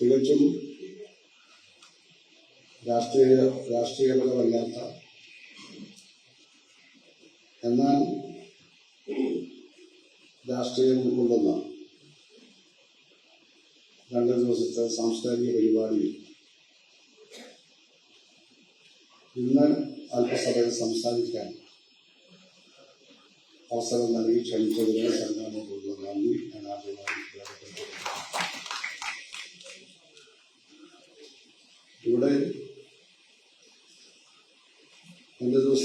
തികച്ചും രാഷ്ട്രീയ രാഷ്ട്രീയപരമല്ലാത്ത. എന്നാൽ രാഷ്ട്രീയം ഉൾക്കൊള്ളുന്ന രണ്ട് ദിവസത്തെ സാംസ്കാരിക പരിപാടി ഇന്ന് അല്പസഭയിൽ സംസാരിക്കാൻ അവസരം നൽകി ക്ഷണിച്ചതിന് സംഘടനയോടുള്ള നന്ദി ഞാൻ ആദ്യമായി രേഖപ്പെടുത്തുന്നു ഇവിടെ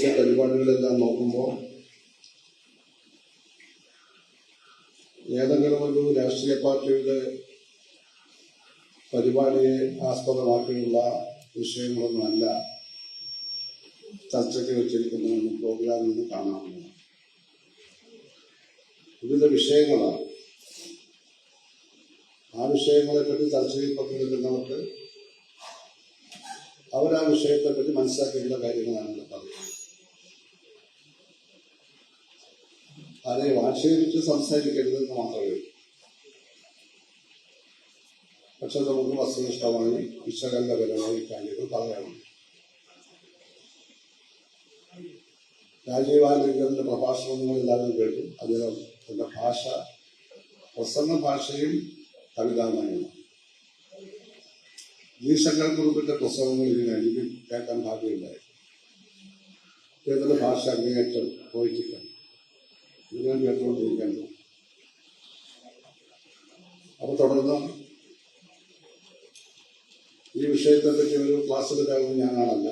ദിവസത്തെ പരിപാടികളെല്ലാം നോക്കുമ്പോൾ ഏതെങ്കിലും ഒരു രാഷ്ട്രീയ പാർട്ടിയുടെ പരിപാടിയെ ആസ്പദമാക്കിയുള്ള വിഷയങ്ങളൊന്നുമല്ല ചർച്ചയ്ക്ക് വെച്ചിരിക്കുന്നതെന്ന് പ്രോഗ്രാമിൽ നിന്ന് കാണാവുന്നതാണ് വിവിധ വിഷയങ്ങളാണ്. ആ വിഷയങ്ങളെപ്പറ്റി ചർച്ചയിൽ പങ്കെടുക്കുന്നവർക്ക് അവർ ആ വിഷയത്തെപ്പറ്റി മനസ്സിലാക്കേണ്ട കാര്യങ്ങളാണ് പറയുന്നത്. ആരെയും ആക്ഷേപിച്ച് സംസാരിക്കരുതെന്ന് മാത്രമേ ഉള്ളൂ. പക്ഷെ നമുക്ക് വസ്തുനിഷ്ഠമായി വിശകലനപരമായി കാര്യങ്ങൾ പറയണം രാജീവ് ആലിംഗന്റെ പ്രഭാഷണങ്ങൾ എല്ലാവരും കേട്ടു. അദ്ദേഹം തന്റെ ഭാഷ പ്രസംഗ ഭാഷയും കവിതാമയമാണ്. ജി ശങ്കർ കുറുപ്പിന്റെ പുസ്തകങ്ങൾ ഇതിന് എനിക്ക് കേൾക്കാൻ ഭാഗ്യമുണ്ടായി അദ്ദേഹത്തിന്റെ ഭാഷ അങ്ങേയറ്റം പോയിട്ടില്ല. ഇത് കേട്ടുകൊണ്ടിരിക്കേണ്ടത് അപ്പൊ തുടർന്ന് ഈ വിഷയത്തെ പറ്റി ഒരു ക്ലാസ് എടുക്കാവുന്ന ഞാനാണല്ല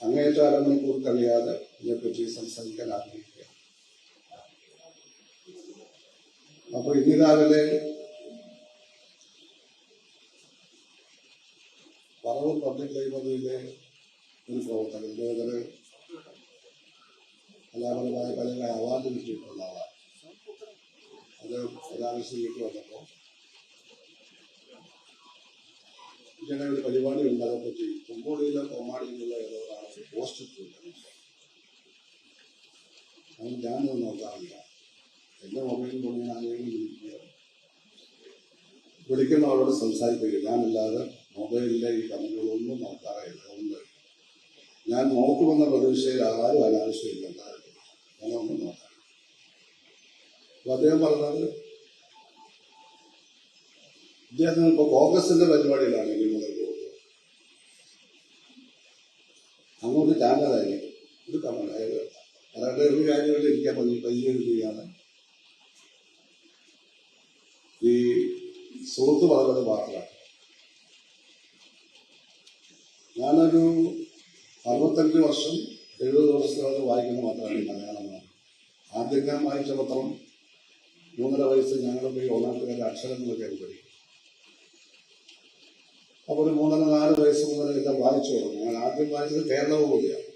അങ്ങേറ്റ അരമണിക്കൂർ കഴിയാതെ ഇതിനെപ്പറ്റി സംസാരിക്കാൻ ആഗ്രഹിക്കുക. അപ്പൊ ഇന്ന് രാവിലെ പറവൂർ പബ്ലിക് ലൈബ്രറിയിലെ ഒരു പ്രവർത്തകൻ ഇദ്ദേഹത്തിന് കലാപരമായ കലകളെ അവാർഡ് കിട്ടിയിട്ടുള്ള ആളാണ്. അദ്ദേഹം കലാവിശ്വയ്ക്ക് വന്നപ്പോൾ ഇങ്ങനെ ഒരു പരിപാടി ഉണ്ട്. അതേപ്പറ്റി കുമ്പോടിയിലെ കൊമ്മാടിയിലുള്ള ഏതൊരാളെ പോസ്റ്റ് ഇട്ടിട്ടുണ്ട്. അത് ഞാനത് നോക്കാറില്ല. എന്റെ മൊബൈലിൽ കൊണ്ട് ഞാൻ ആരെങ്കിലും വിളിക്കുന്ന ആളോട് സംസാരിക്കുക ഞാനല്ലാതെ മൊബൈലിലെ ഈ കമന്റുകളൊന്നും നോക്കാറില്ല അതുകൊണ്ട് ഞാൻ നോക്കുമെന്ന പ്രതീക്ഷയിൽ ആരും അനാവശ്യമില്ല. ഞാനൊന്നും നോക്കാം അപ്പൊ അദ്ദേഹം പറഞ്ഞത് ഇദ്ദേഹം ഇപ്പൊ കോൺഗ്രസിന്റെ പരിപാടിയിലാണ് ഇനി മുതൽ പോകുന്നത്. അങ്ങോട്ട് ചാനലായിരിക്കും ഇത് കമൽ അതായത് അതായത് ഒരു കാര്യങ്ങളിൽ ഇരിക്കാൻ പതി പരിചയപ്പെടുകയാണ് ഈ സുഹൃത്ത് പറഞ്ഞത് മാത്രമാണ്. ഞാനൊരു അറുപത്തഞ്ച് വർഷം എഴുപത് വർഷത്തോളം വായിക്കുന്ന മാത്രമാണ് ഈ മലയാളമാണ് ആദ്യം വായിച്ച പത്രം മൂന്നര വയസ്സ് ഞങ്ങളുടെ പോയി ഒന്നാമത്തെ അക്ഷരങ്ങളൊക്കെ പഠിക്കും. അപ്പോൾ ഒരു മൂന്നര നാല് വയസ്സ് മുതൽ എല്ലാം വായിച്ചു തുടങ്ങി. ഞങ്ങൾ ആദ്യം വായിച്ചത് കേരളഭൂമിയാണ്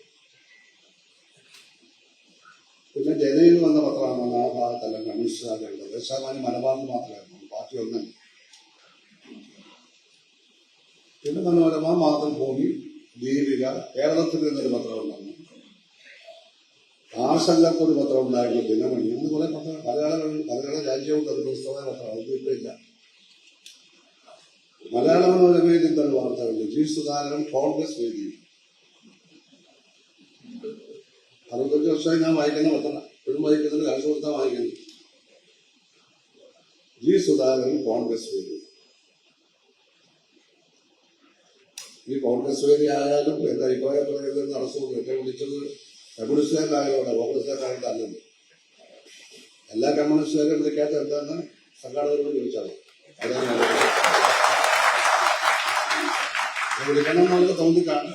പിന്നെ ജനയിൽ വന്ന പത്രമാണ് ആ ഭാഗത്തെല്ലാം കമ്മ്യൂണിസ്റ്റുകാരുള്ളത് ദേശാമാനി മലബാറിന് മാത്രമായിരുന്നു. ബാക്കി ഒന്നും പിന്നെ മനോരമ മാതൃഭൂമി ദീപിക കേരളത്തിൽ നിന്നൊരു പത്രം ഉണ്ടായിരുന്നു ആശങ്കക്ക് ഒരു പത്രം ഉണ്ടായിരുന്നു. ദിനമണി ഇന്ന് കുറെ പത്രം മലയാള മലയാള രാജ്യവും അത് പുസ്തക പത്രം. അത് കിട്ടില്ല മലയാള മനോരമയിൽ ഇന്നൊരു വാർത്തകളുണ്ട്. ജി സുധാകരൻ കോൺഗ്രസ് വേദി അറുപത്തഞ്ച് വർഷമായി ഞാൻ വായിക്കുന്ന പത്രം. ഇപ്പോഴും വായിക്കുന്നത് കാശ് കൊടുത്താൽ വായിക്കുന്നു. ജി സുധാകരൻ കോൺഗ്രസ് വേദി ഈ കോൺഗ്രസ് വേദി ആയാലും എന്റെ അഭിപ്രായം പറയുന്നത് നടത്തുന്നു എന്നെ വിളിച്ചത് കമ്മ്യൂണിസ്റ്റുകാരനായതുകൊണ്ട് കോൺഗ്രസ്സുകാരനായിട്ട് അല്ലല്ലോ എല്ലാ കമ്മ്യൂണിസ്റ്റുകാരും വിളിക്കാത്ത എന്താന്ന് സംഘാടകരോട് ചോദിച്ചാൽ അതാണ് ഞാൻ ഞാൻ വിളിക്കണം എന്നുള്ളത് തോന്നിക്കാണ്.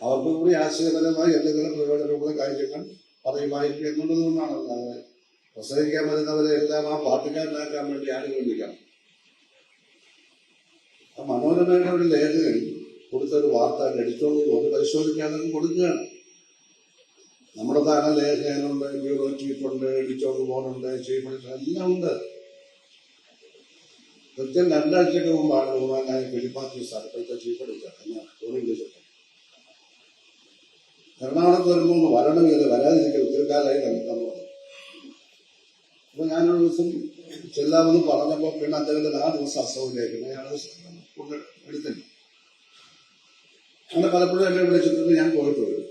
അവർക്ക് കൂടി ആശയപരമായി എന്തെങ്കിലും പ്രയോജനമുള്ള കാര്യങ്ങൾ പറയുമായിരിക്കും എന്നുള്ളതുകൊണ്ടാണ് അല്ലാതെ പ്രസംഗിക്കാൻ വരുന്നവരെ എല്ലാം ആ പാർട്ടിക്കാരനാക്കാൻ വേണ്ടി ആരും വിളിക്കാം. മനോരമയുടെ ഒരു ലേഖകൻ കൊടുത്തൊരു വാർത്ത എടുത്തോളൂ കൊണ്ട് പരിശോധിക്കാതെ കൊടുക്കുകയാണ്. നമ്മുടെ താഴെ ലേഖനുണ്ട് ബ്യൂറോ ചീഫുണ്ട് എഡിറ്റോർ ബോർഡുണ്ട് ചീഫ് എഡിറ്റർ എല്ലാം ഉണ്ട്. കൃത്യം രണ്ടാഴ്ചക്ക് മുമ്പാണ് ബഹുമാനായ ഫിലിപ്പാത്തി സാർ ചീഫ് എഡിറ്റർ എറണാകുളത്ത് വരുമ്പോൾ ഒന്ന് വരണമെങ്കിൽ വരാതിരിക്കാൻ ഒത്തിരി കാലമായി നമുക്ക് അപ്പൊ ഞാനൊരു ദിവസം ചെല്ലാമെന്ന് പറഞ്ഞപ്പോ പിന്നെ അദ്ദേഹത്തിന് ആ ദിവസം അസുഖം ഞാൻ അയാൾ എടുത്തില്ല. അങ്ങനെ പലപ്പോഴും എന്നെ വിളിച്ചിട്ട് ഞാൻ പോയിട്ടുണ്ട്.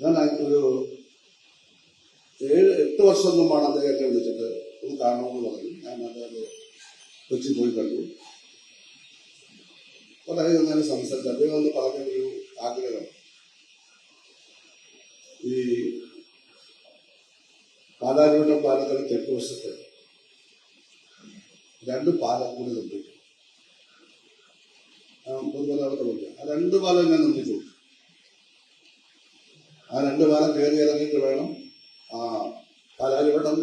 ഞാൻ ഒരു ഏഴ് എട്ട് വർഷം മുമ്പാണ് അദ്ദേഹം എന്നെ വിളിച്ചിട്ട് ഒന്ന് കാണണമെന്ന് പറഞ്ഞു. ഞാൻ അദ്ദേഹം കൊച്ചി പോയി കണ്ടു. വളരെ നേരം സംസാരിച്ചു. അദ്ദേഹം ഒന്ന് പറഞ്ഞൊരു ആഗ്രഹം. ഈ പാലാരിവട്ടം പാലക്കാട് തെക്ക് വശത്ത് രണ്ട് പാലം കൂടി നിർമ്മിക്കും പൊതുമലയാളത്തിൽ പറഞ്ഞു ആ രണ്ട് പാലം ഞാൻ നിർമ്മിച്ചു ആ രണ്ട് പാലം കയറി ഇറങ്ങിയിട്ട് വേണം ആ പാലാലിവട്ടം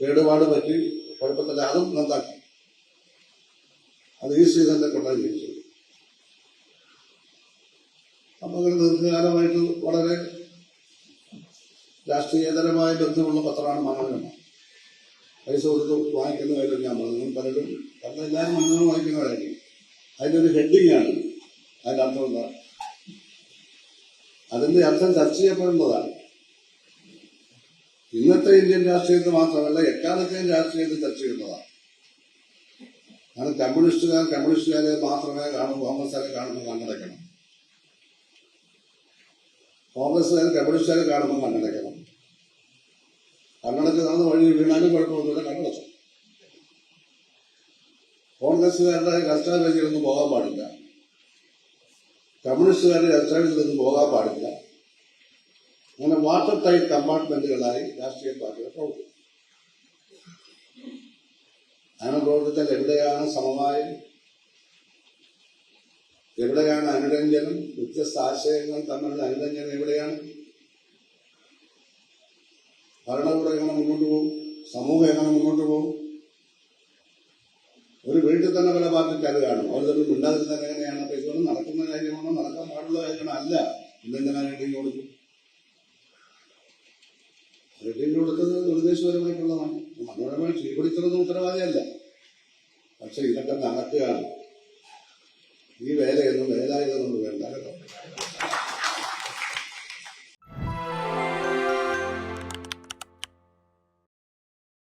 കേടുപാട് പറ്റി കുഴപ്പമില്ല അതും നന്നാക്കി. അത് ഈ സീസണിനെ കൊണ്ടാണ് ജയിച്ചത് അപ്പൊ അങ്ങനെ ദീർഘകാലമായിട്ട് വളരെ രാഷ്ട്രീയതരമായ ബന്ധമുള്ള പത്രമാണ് മനോരമ പൈസ കൊടുത്ത് വാങ്ങിക്കുന്നവരും ഞാൻ പറഞ്ഞു. പലരും പല എല്ലാവരും മനോരമ വാങ്ങിക്കുന്നവരായിരിക്കും അതിന്റെ ഒരു ഹെഡിങ് ആണ്. അതിന്റെ അർത്ഥം എന്താ അതിന്റെ അർത്ഥം ചർച്ച ചെയ്യപ്പെടേണ്ടതാണ് ഇന്നത്തെ ഇന്ത്യൻ രാഷ്ട്രീയത്തിൽ മാത്രമല്ല എക്കാലത്തെയും രാഷ്ട്രീയത്തിൽ ചർച്ച ചെയ്യുന്നതാണ്. കാരണം കമ്മ്യൂണിസ്റ്റുകാർ കമ്മ്യൂണിസ്റ്റുകാരെ മാത്രമേ കാണൂ കോൺഗ്രസ്സുകാരെ കാണുമ്പോൾ കണ്ണടയ്ക്കണം. കോൺഗ്രസ്സുകാർ കമ്മ്യൂണിസ്റ്റുകാരെ കാണുമ്പോൾ കണ്ണടയ്ക്കണം. കണ്ണടച്ച് നടന്ന് വഴി വീണാലും കുഴപ്പമൊന്നുമില്ല കണ്ണടച്ചു. കോൺഗ്രസ്സുകാരുടെ കർച്ചാവേദിയിലൊന്നും പോകാൻ പാടില്ല. കമ്മ്യൂണിസ്റ്റുകാരുടെ കർച്ചാവേദിയിലൊന്നും പോകാൻ പാടില്ല. അങ്ങനെ വാട്ടർ ടൈറ്റ് കമ്പാർട്ട്മെന്റുകളായി രാഷ്ട്രീയ പാർട്ടികൾ പ്രവർത്തിക്കും. അങ്ങനെ പ്രവർത്തിച്ചാൽ എവിടെയാണ് സമവായം? എവിടെയാണ് അനുരഞ്ജനം? വ്യത്യസ്ത ആശയങ്ങൾ തമ്മിലുള്ള അനുരഞ്ജനം എവിടെയാണ്? ഭരണകൂടം എങ്ങനെ മുന്നോട്ട് പോകും? സമൂഹം എങ്ങനെ മുന്നോട്ട് പോകും? ഒരു വീട്ടിൽ തന്നെ പല പാർട്ടിക്കാർ കാണും. അവർ തമ്മിൽ മിണ്ടാതിരുന്നാൽ എങ്ങനെയാണ്? അപ്പൊ ഇതൊന്നും നടക്കുന്ന കാര്യമാണോ? നടക്കാൻ പാടുള്ള കാര്യമാണോ? അല്ല. ഇന്നെന്തിനാ റേറ്റിംഗ് കൊടുക്കും? റേറ്റിംഗ് കൊടുക്കുന്നത് നിർദ്ദേശപരമായിട്ടുള്ളതാണ്. മനോരമ സ്വീകരിച്ചതൊന്നും ഉത്തരവാദിയല്ല. പക്ഷെ ഇതൊക്കെ നടക്കുകയാണ്. ഈ വേലയൊന്നും വേല